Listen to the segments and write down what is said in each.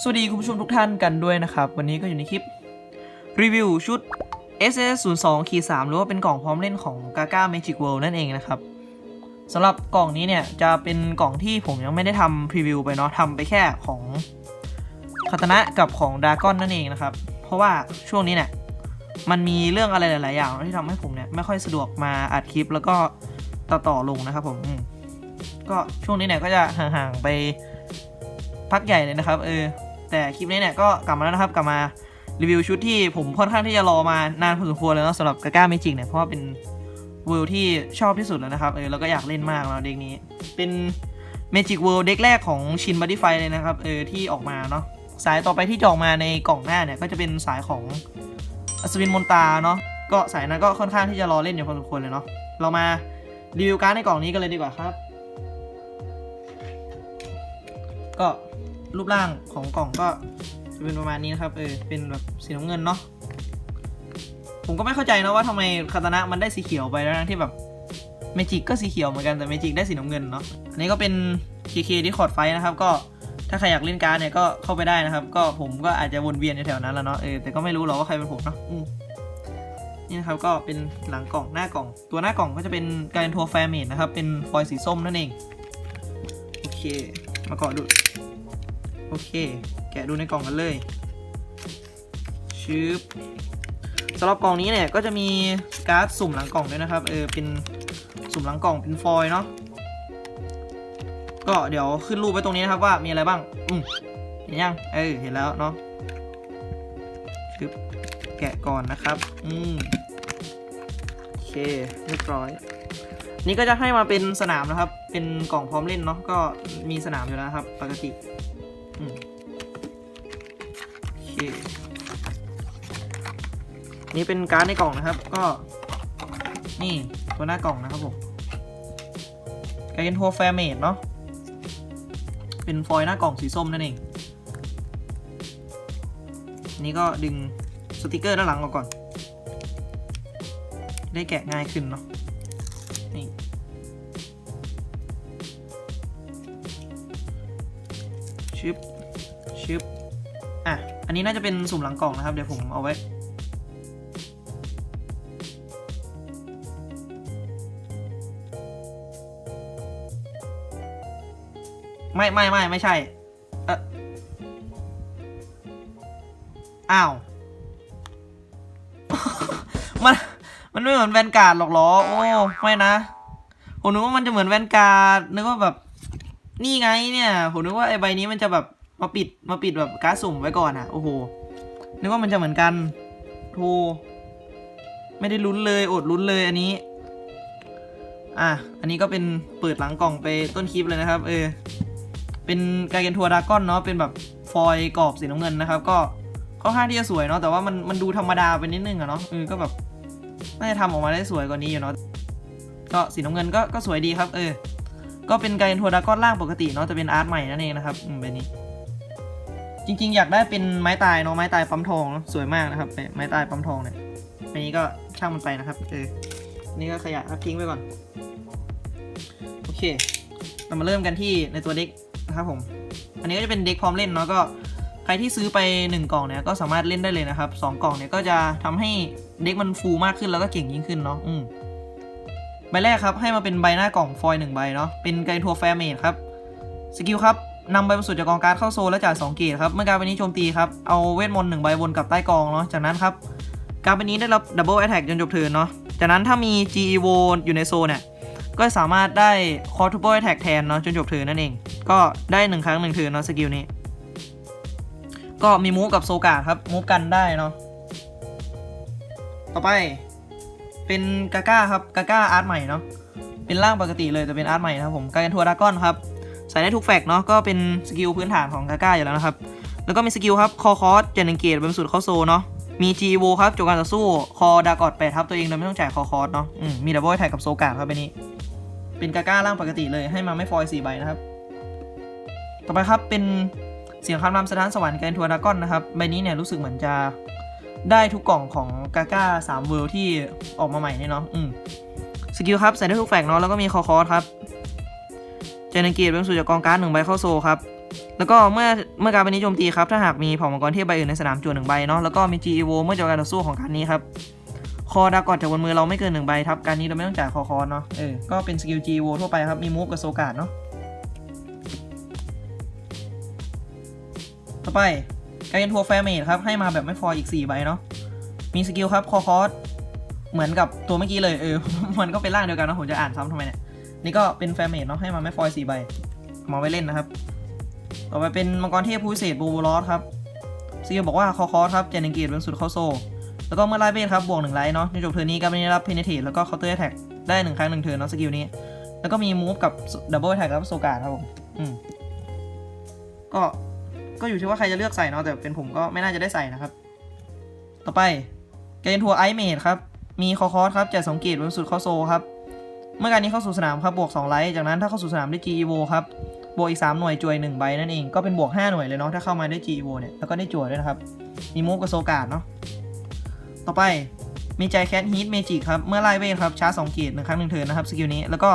สวัสดีคุณผู้ชมทุกท่านกันด้วยนะครับ วันนี้ก็อยู่ในคลิป รีวิวชุด SS 0 2ขี3หรือว่าเป็นกล่องพร้อมเล่นของ Gaga Magic World นั่นเองนะครับสำหรับกล่องนี้เนี่ยจะเป็นกล่องที่ผมยังไม่ได้ทำพรีวิวไปเนาะทำไปแค่ของคาตนะกับของดากอนนั่นเองนะครับ เพราะว่าช่วงนี้เนี่ยมันมีเรื่องอะไรหลาย ๆ อย่างที่ทำให้ผมเนี่ยไม่ค่อยสะดวกมาอัดคลิปแล้วก็ต่อต่อลงนะครับผมมก็ช่วงนี้เนี่ยก็จะห่าง ๆ ไปพักใหญ่เลยนะครับ เออ แต่คลิปนี้เนี่ยก็กลับมาแล้วนะครับ กลับมารีวิวชุดที่ผมค่อนข้างที่จะรอมานานพอสมควรเลยเนะสำหรับกาก้าเมจิกเนี่ยเพราะว่าเป็นเวิลด์ที่ชอบที่สุดแล้วนะครับเออแล้วก็อยากเล่นมากแล้วเด็กนี้ เป็นเมจิกเวิลด์เด็กแรกของชินบัตตี้ไฟเลยนะครับเออที่ออกมาเนาะสายต่อไปที่จะออกมาในกล่องหน้าเนี่ยก็จะเป็นสายของอัศวินมนตาเนาะก็สายนั้นก็ค่อนข้างที่จะรอเล่นอยู่พอสมควรเลยเนาะเรามารีวิวการ์ดในกล่องนี้กันเลยดีกว่าครับ ก็ รูปร่างของกล่องก็จะเป็นประมาณนี้นะครับ เออ เป็นแบบสีน้ำเงินเนาะ ผมก็ไม่เข้าใจนะว่าทำไมคาตานะมันได้สีเขียวไปแล้วที่แบบเมจิกก็สีเขียวเหมือนกันแต่เมจิกได้สีน้ำเงินเนาะ อันนี้ก็เป็น KK ที่คอร์ดไฟนะครับ ก็ถ้าใครอยากเล่นการ์ดเนี่ยก็เข้าไปได้นะครับ ก็ผมก็อาจจะวนเวียนอยู่แถวนั้นแล้วเนาะ เออ แต่ก็ไม่รู้หรอกว่าใครเป็นผมเนาะนี่นะครับก็เป็นหลังกล่องหน้ากล่อง ตัวหน้ากล่องก็จะเป็นการทัวร์แฟร์เมดนะครับ เป็นฟอยล์สีส้มนั่นเอง โอเค มาเกาะดู โอเค แกะดูในกล่องกันเลยชืบสำหรับกล่องนี้เนี่ยก็จะมีการ์ดสุ่มหลังกล่องด้วยนะครับ เออเป็นสุ่มหลังกล่องเป็นฟอยล์เนาะก็เดี๋ยวขึ้นรูปไว้ตรงนี้นะครับว่ามีอะไรบ้าง อืมเห็นยัง เออเห็นแล้วเนาะชืบแกะก่อนนะครับ อืมโอเคเรียบร้อย นี่ก็จะให้มาเป็นสนามนะครับ เป็นกล่องพร้อมเล่นเนาะก็มีสนามอยู่แล้วนะครับ ปกติ นี่เป็นการ์ดในกล่องนะครับ ก็ นี่ตัวหน้ากล่องนะครับผมกาเกนโทแฟร์เมดเนาะ เป็นฟอยล์หน้ากล่องสีส้มนั่นเอง นี่ก็ดึงสติกเกอร์ด้านหลังออกก่อน ได้แกะง่ายขึ้นเนาะ นี่ ชึบอะ อันนี้น่าจะเป็นสุ่มหลังกล่องนะครับ เดี๋ยวผมเอาไว้ ไม่ไม่ไม่ไม่ใช่ เอออ้าว มัน มันไม่เหมือนแวนการ์ดหรอกหรอ โอ้ ไม่นะ ผมนึกว่ามันจะเหมือนแวนการ์ดนึกว่าแบบ นี่ไงเนี่ย ผมนึกว่าไอ้ใบนี้มันจะแบบ มาปิดมาปิดแบบการ์ดสุ่มไว้ก่อนอะโอ้โหนึกว่ามันจะเหมือนกันโธ่ไม่ได้ลุ้นเลยอดลุ้นเลยอันนี้ อะ อันนี้ก็เป็นเปิดหลังกล่องไปต้นคลิปเลยนะครับ เออ เป็นกาเกนทัวร์ดากอนเนาะ เป็นแบบฟอยล์กรอบสีน้ำเงินนะครับ ก็ค่อนข้างที่จะสวยเนาะ แต่ว่ามันมันดูธรรมดาไปนิดนึงอะเนาะ เออ ก็แบบน่าจะทำออกมาได้สวยกว่านี้อยู่เนาะ ก็สีน้ำเงินก็ก็สวยดีครับ เออ ก็เป็นกาเกนทัวร์ดากอนล่างปกติเนาะ แต่เป็นอาร์ตใหม่นั่นเองนะครับ อืมแบบนี้ จริง ๆ อยากได้เป็นไม้ตายเนาะไม้ตายปั๊มทองเนอะสวยมากนะครับไม้ตายปั๊มทองเนี่ยอันนี้ก็ช่างมันไปนะครับเออนี่ก็ขยะครับทิ้งไว้ก่อนโอเค เรามาเริ่มกันที่ในตัวเด็กนะครับผม อันนี้ก็จะเป็นเด็กพร้อมเล่นเนาะก็ใครที่ซื้อไป 1 กล่องเนี่ยก็สามารถเล่นได้เลยนะครับ 2 กล่องเนี่ยก็จะทำให้เด็กมันฟูมากขึ้นแล้วก็เก่งยิ่งขึ้นเนาะอืมใบแรกครับให้มาเป็นใบหน้ากล่องฟอยล์หนึ่งใบเนาะเป็นไกทัวร์แฟร์เมดครับสกิลครับ นำใบบรรจุจากกองการ์ดเข้าโซนและจ่าย2เกตครับ เมื่อการ์ดใบนี้โจมตีครับ เอาเวทมนต์หนึ่งใบวนกับใต้กองเนาะ จากนั้นครับ การ์ดใบนี้ได้รับดับเบิลแอ t แทกจนจบเทิร์นเนาะ จากนั้นถ้ามี GE v o อยู่ในโซนเนี่ย ก็สามารถได้คอร์ทูเบิลแอท็กแทนเนาะจนจบเทิร์นนั่นเอง ก็ได้หนึ่งครั้งหนึ่งเทิร์นเนาะสกิลนี้ ก็มีมูฟกับโซกาครับ มูฟกันได้เนาะ ต่อไป เป็นกาก้าครับ กาก้าอาร์ตใหม่เนาะ เป็นร่างปกติเลยแต่เป็นอาร์ตใหม่นะครับผมการทัวร์ดากอนครับ ส่ได้ทุกแฟกเนาะก็เป็นสกิลพื้นฐานของกาก้าอยู่แล้วนะครับ แล้วก็มีสกิลครับคอคอสเจนเกตเป็นสุดเข้าโซเนาะมีจีโวครับจบการต่อสู้คอดากอดแปดทับตัวเองโดยไม่ต้องจ่ายคอคอสเนาะมมีดับเบิลแท็กกับโซกาครับใบนี้ เป็นกาก้าร่างปกติเลยให้มาไม่ฟอยสี่ใบนะครับ ต่อไปครับเป็นเสียงคำรำสถานสวรรค์แกนทัวร์ดากอนนะครับใบนี้เนี่ยรู้สึกเหมือนจะได้ทุกกล่องของกาก้าสามเวิลด์ที่ออกมาใหม่เนี่ยเนาะสกิลครับใส่ได้ทุกแฟกเนาะแล้วก็มีคอคอสครับ จนเกตเป็นสุจากกองการ์ดหนึ่งใบเข้าโซครับแล้วก็เมื่อเมื่อการเป็นนิโจมตีครับถ้าหากมีเผ่ามังกรเทพใบอื่นในสนามจวนหนึ่งใบเนาะแล้วก็มี G Evo เมื่อจบการต่อสู้ของการนี้ครับคอดากอดจากบนมือเราไม่เกินหนึ่งใบทับการนี้เราไม่ต้องจ่ายคอคอนเนาะเออก็เป็นสกิล G Evo ทั่วไปครับมีมูฟกับโซการ์ดเนาะต่อไปการเป็นทัวร์แฟร์เมดครับให้มาแบบไม่ฟออีก 4 ใบเนาะมีสกิลครับคอคอสเหมือนกับตัวเมื่อกี้เลยเออมันก็เป็นร่างเดียวกันนะผมจะอ่านซ้ำทำไมเนี่ย นี่ก็เป็นแฟร์เมดเนาะให้มาไม่ฟอย4ใบเอามาไว้เล่นนะครับ ต่อไปเป็นมังกรเทพผู้พิเศษบูบูลอสครับสกิลบอกว่าคอคอสครับเจนเนเกตเป็นสุดเข้าโซ แล้วก็เมื่อไล่เบสครับบวกหนึ่งไลท์เนาะในจบเทิร์นนี้ก็ไม่ได้รับเพนเทตแล้วก็เคาน์เตอร์แท็กได้หนึ่งครั้งหนึ่งเทิร์นเนาะสกิลนี้ แล้วก็มีมูฟกับดับเบิลแท็กกับโซการครับผมอืมก็ก็อยู่ที่ว่าใครจะเลือกใส่เนาะแต่เป็นผมก็ไม่น่าจะได้ใส่นะครับ ต่อไปเกนทัวร์ไอเมดครับมีคอคอสครับจะสังเกตบนสุดเข้าโซครับ เมื่อการนี้เข้าสู่สนามครับบวก2ไลท์จากนั้นถ้าเข้าสู่สนามได้ G Evo ครับบวกอีก 3 หน่วยจวย1ใบนั่นเองก็เป็นบวก 5 หน่วยเลยเนาะถ้าเข้ามาได้ G Evo เนี่ยแล้วก็ได้จวยด้วยนะครับมีมูฟกับโซการ์ดเนาะต่อไปมีใจแคทฮีทเมจิกครับ เมื่อไล่เวทครับชาร์จสองเกียรหนึ่งครั้งหนึ่งเทินนะครับ สกิลนี้ แล้วก็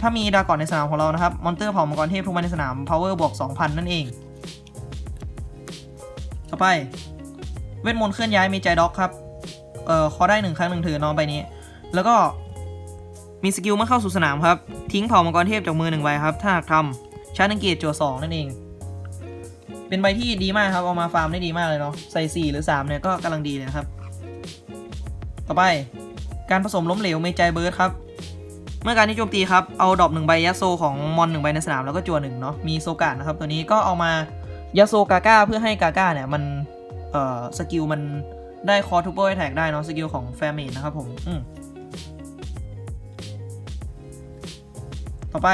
ถ้ามีดากอนในสนามของเรานะครับ มอนเตอร์เผ่ามังกรเทพทุกใบในสนาม power บวก 2,000 นั่นเอง ต่อไป เวทมนต์เคลื่อนย้ายมีใจด็อกครับ เอ่อ ขอได้หนึ่งครั้งหนึ่งเทิร์นเนอนใบนี้ แล้วก็ มีสกิลเมื่อเข้าสู่สนามครับ ทิ้งเผ่ามังกรเทพจากมือหนึ่งใบครับ ถ้าทำชาร์จหนึ่งเกียรจั่วสองนั่นเอง เป็นใบที่ดีมากครับ เอามาฟาร์มได้ดีมากเลยเนาะ ใส่ 4 หรือ 3 เนี่ยก็กำลังดีเลยนะครับ ต่อไปการผสมล้มเหลวเมจายเบิร์ดครับ เมื่อการที่โจมตีครับ เอาดอปหนึ่งใบยัโซของมอนหนึ่งใบในสนามแล้วก็จั่วหนึ่งเนาะ มีโซการ์ดนะครับ ตัวนี้ก็เอามายัโซกาก้าเพื่อให้กาก้าเนี่ยมันเอ่อสกิลมันได้คอทูเปิลแท็กได้เนาะสกิลของแฟร์เมดนะครับผมอืม ต่อไป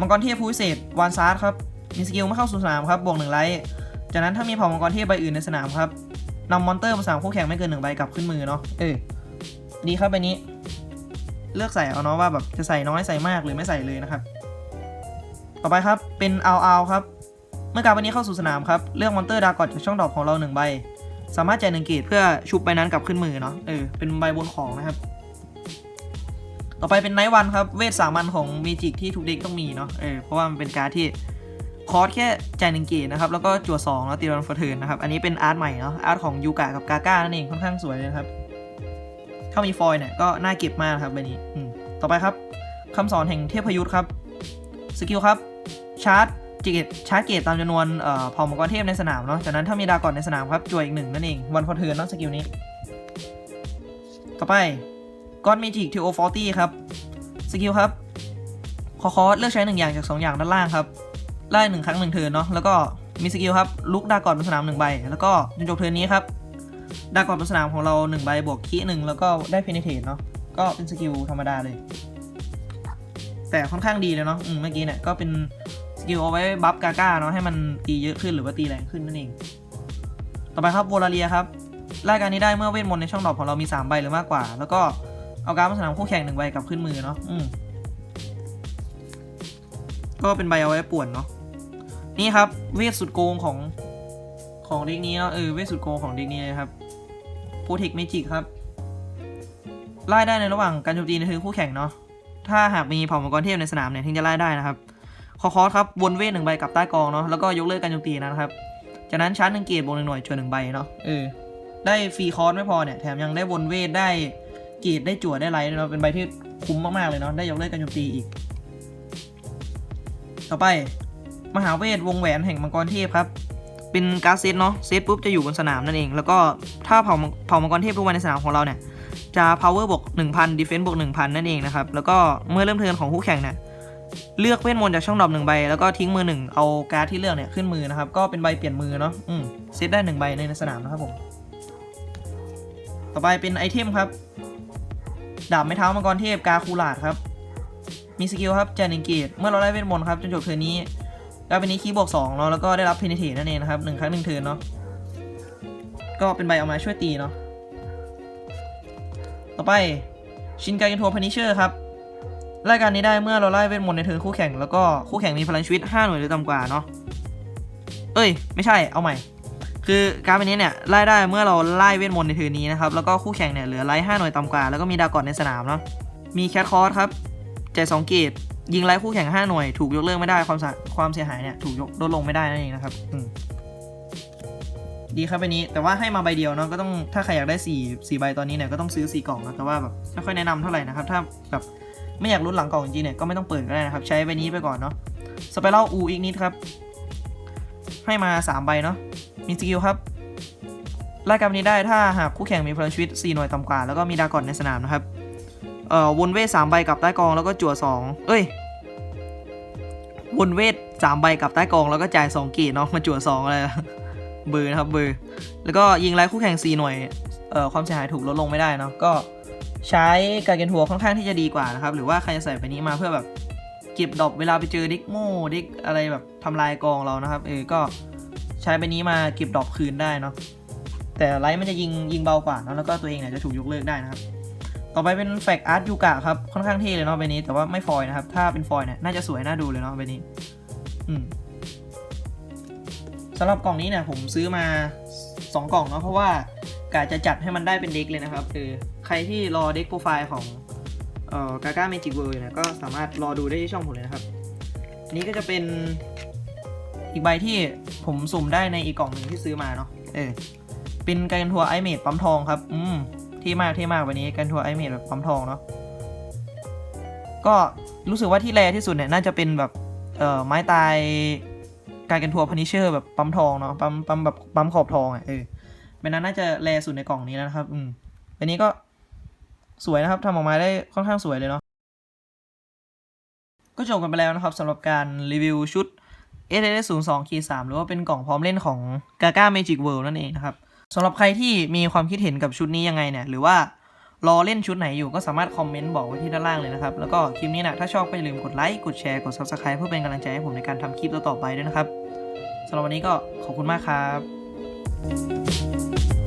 มังกรเทพผู้พิเศษวานซาร์ครับมีสกิลเมื่อเข้าสู่สนามครับบวกหนึ่งไลท์จากนั้นถ้ามีเผ่ามังกรเทพใบอื่นในสนามครับนำมอนเตอร์มาสามคู่แข่งไม่เกินหนึ่งใบกลับขึ้นมือเนาะเออดีครับใบนี้เลือกใส่เอาเนาะว่าแบบจะใส่น้อยใส่มากหรือไม่ใส่เลยนะครับ ต่อไปครับเป็นเอาเอาครับ เมื่อการใบนี้เข้าสู่สนามครับเลือกมอนเตอร์ดากอดจากช่องดอกของเราหนึ่งใบ สามารถจ่ายหนึ่งเกตเพื่อชุบใบนั้นกลับขึ้นมือเนาะเออเป็นใบบนของนะครับ ต่อไปเป็นไนท์วันครับ เวทสามัญของเมจิกที่ทุกเด็กต้องมีเนาะเออเพราะว่ามันเป็นการดที่คอร์สแค่จ่ายหนึ่งเกตนะครับ แล้วก็จั่วสองแล้วตีรอนฟอร์เทินนะครับ อันนี้เป็นอาร์ตใหม่เนาะอาร์ตของยูกะกับกาก้านั่นเองค่อนข้างสวยเลยนะครับ ถ้ามีฟอยล์เนี่ยก็น่าเก็บมากครับใบนี้อืมต่อไปครับคำสอนแห่งเทพยุทธครับสกิลครับชาร์จเกตชาร์จเกตตามจำนวนเอ่อเผ่ามังกรเทพในสนามเนาะจากนั้นถ้ามีดาก่อนในสนามครับจั่วอีกหนึ่งนั่นเองวันฟอร์เทินเนาะสกิลนี้ ต่อไป ก้อนเมจิกทีโอฟอร์ตี้ครับ สกิลครับ คอคอสเลือกใช้หนึ่งอย่างจากสองอย่างด้านล่างครับไล่หนึ่งครั้งหนึ่งเทิร์นเนาะแล้วก็มีสกิลครับลุกดากอนบนสนามหนึ่งใบ แล้วก็จนจบเทิร์นนี้ครับดากอนบนสนามของเราหนึ่งใบบวกคีหนึ่งแล้วก็ได้เพนเทตเนาะก็เป็นสกิลธรรมดาเลย แต่ค่อนข้างดีเลยเนาะอืมเมื่อกี้เนี่ยก็เป็นสกิลเอาไว้บัฟกาก้าเนาะให้มันตีเยอะขึ้นหรือว่าตีแรงขึ้นนั่นเอง ต่อไปครับโวลาเรียครับรายการนี้ได้เมื่อเวทมนต์ในช่องดอกของเรามี 3 ใบหรือมากกว่า แล้วก็ เอาการดมาสนามคู่แข่งหนึ่งใบกลับขึ้นมือเนาะอืมก็เป็นใบเอาไว้ป่วนเนาะนี่ครับ เวทสุดโกงของของเด็กนี้เนาะเออเวทสุดโกงของเด็กนี้เลยครับโปรเทคเมจิกครับไล่ได้ในระหว่างการโจมตีในเทิร์นคู่แข่งเนาะถ้าหากมีเผ่ามังกรเทพในสนามเนี่ยถึงจะไล่ได้นะครับคอคอสครับวนเวทหนึ่งใบกลับใต้กองเนาะแล้วก็ยกเลิกการโจมตีนะครับจากนั้นชาร์จหนึ่งเกตบวกหนึ่งหน่วยจวนหนึ่งใบเนาะเออได้ฟรีคอร์สไม่พอเนี่ยแถมยังได้วนเวทได้ เกตได้จั่วได้ไลท์เนาะเป็นใบที่คุ้มมากๆเลยเนาะได้ยกเลิกการโจมตีอีก ต่อไปมหาเวทวงแหวนแห่งมังกรเทพครับ เป็นการ์เซตเนาะเซตปุ๊บจะอยู่บนสนามนั่นเอง แล้วก็ถ้าเผ่าเผ่ามังกรเทพทุกวันในสนามของเราเนี่ยจะ power บวก1000 defense บวก1000 นั่นเองนะครับ แล้วก็เมื่อเริ่มเทิร์นของคู่แข่งเนี่ยเลือกเวทมนต์จากช่องดรอปหนึ่งใบ แล้วก็ทิ้งมือหนึ่งเอาการ์ดที่เลือกเนี่ยขึ้นมือนะครับ ก็เป็นใบเปลี่ยนมือเนาะอืมเซตได้หนึ่งใบในสนามนะครับผม ต่อไปเป็นไอเทมครับ ดาบไม้เท้ามังกรเทพกาคูลาดครับ มีสกิลครับแจนิงเกตเมื่อเราได้เวทมนต์ครับจนจบเทิร์นนี้ก็เป็นนี้คีย์บวกสองเนาะแล้วก็ได้รับเพนเทนั่นเองนะครับหนึ่งครั้งหนึ่งเทิร์นเนาะก็เป็นใบเอามาช่วยตีเนาะต่อไปชินกาเกนโทพนิเชอร์ครับรายการนี้ได้เมื่อเราไล่เวทมนต์ในเทิร์นคู่แข่งแล้วก็คู่แข่งมีพลังชีวิต 5 หน่วยหรือต่ำกว่าเนาะเอ้ย ไม่ใช่เอาใหม่ คือการเป็นนี้เนี่ยไล่ได้เมื่อเราไล่เวทมนต์ในเทิร์นนี้นะครับแล้วก็คู่แข่งเนี่ยเหลือไล่5หน่วยต่ำกว่าแล้วก็มีดากอนในสนามเนาะมีแคทคอร์สครับจ่าย2เกตยิงไล่คู่แข่ง 5 หน่วย ถูกยกเลิกไม่ได้ความความเสียหายเนี่ยถูกยกลดลงไม่ได้นั่นเองนะครับดีครับใบนี้ แต่ว่าให้มาใบเดียวเนาะก็ต้องถ้าใครอยากได้4 4ใบตอนนี้เนี่ยก็ต้องซื้อ 4 กล่องนะแต่ว่าแบบไม่ค่อยแนะนำเท่าไหร่นะครับถ้าแบบไม่อยากลุ้นหลังกล่องจริงเนี่ยก็ไม่ต้องเปิดก็ได้นะครับ ใช้ใบนี้ไปก่อนเนาะสไปรัลอูอีกนิดครับ ให้มา 3 ใบเนาะ มีสกิลครับไล่กรรมนี้ได้ถ้าหากคู่แข่งมีพลังชีวิต 4 หน่วยต่ำกว่า แล้วก็มีดากอนในสนามนะครับ เอ่อวนเวทสามใบกับใต้กองแล้วก็จั่วสองเอ้ยวนเวทสามใบกับใต้กองแล้วก็จ่ายสองกีดเนาะมาจั่วสองอะไรเบอร์นะครับเบอร์แล้วก็ยิงไล่คู่แข่ง 4 หน่วยเอ่อความเสียหายถูกลดลงไม่ได้เนาะก็ใช้การเกนทัวค่อนข้างที่จะดีกว่านะครับ หรือว่าใครจะใส่ไปนี้มาเพื่อแบบเก็บดอปเวลาไปเจอดิกโม่ดิกอะไรแบบทำลายกองเรานะครับเออก็ ใช้ไปนี้มาเก็บดอปคืนได้เนาะแต่ไลท์มันจะยิงยิงเบากว่าเนะแล้วก็ตัวเองเนี่ยจะถูกยกเลิกได้นะครับ ต่อไปเป็นแฟกอาร์ตยูกะครับค่อนข้างเท่เลยเนาะใบนี้แต่ว่าไม่ฟอยนะครับ ถ้าเป็นฟอยเนี่ยน่าจะสวยน่าดูเลยเนาะใบนี้ อืมสำหรับกล่องนี้เนี่ยผมซื้อมา 2 กล่องเนาะเพราะว่ากะจะจัดให้มันได้เป็นเด็กเลยนะครับคือใครที่รอเด็กโปรไฟล์ของเอ่อกาก้าเมจิกเวิร์เนี่ยก็สามารถรอดูได้ที่ช่องผมเลยนะครับ อันนี้ก็จะเป็น อีกใบที่ผมสุ่มได้ในอีกกล่องหนึ่งที่ซื้อมาเนาะเออเป็นการทัวร์ไอเมดปั๊มทองครับ อืมที่มากที่มากวันนี้การทัวร์ไอเมดแบบปั๊มทองเนาะก็รู้สึกว่าที่แรที่สุดเนี่ยน่าจะเป็นแบบเอ่อไม้ตายการกันทัวร์พนิเชอร์แบบปั๊มทองเนาะปั๊มปั๊มแบบปั๊มขอบทองอะเออเป็นนั้นน่าจะแรสุดในกล่องนี้แล้วนะครับ อืมอันนี้ก็สวยนะครับทำออกมาได้ค่อนข้างสวยเลยเนาะก็จบกันไปแล้วนะครับสำหรับการรีวิวชุด s s 0 2 3หรือว่าเป็นกล่องพร้อมเล่นของ Gaga Magic World นั่นเองนะครับสำหรับใครที่มีความคิดเห็นกับชุดนี้ยังไงเนี่ย หรือว่ารอเล่นชุดไหนอยู่ก็สามารถคอมเมนต์บอกไว้ที่ด้านล่างเลยนะครับ แล้วก็คลิปนี้นะถ้าชอบก็อย่าลืมกดไลค์ กดแชร์ กด Subscribe เพื่อเป็นกำลังใจให้ผมในการทำคลิปต่อๆไปด้วยนะครับสำหรับวันนี้ก็ขอบคุณมากครับ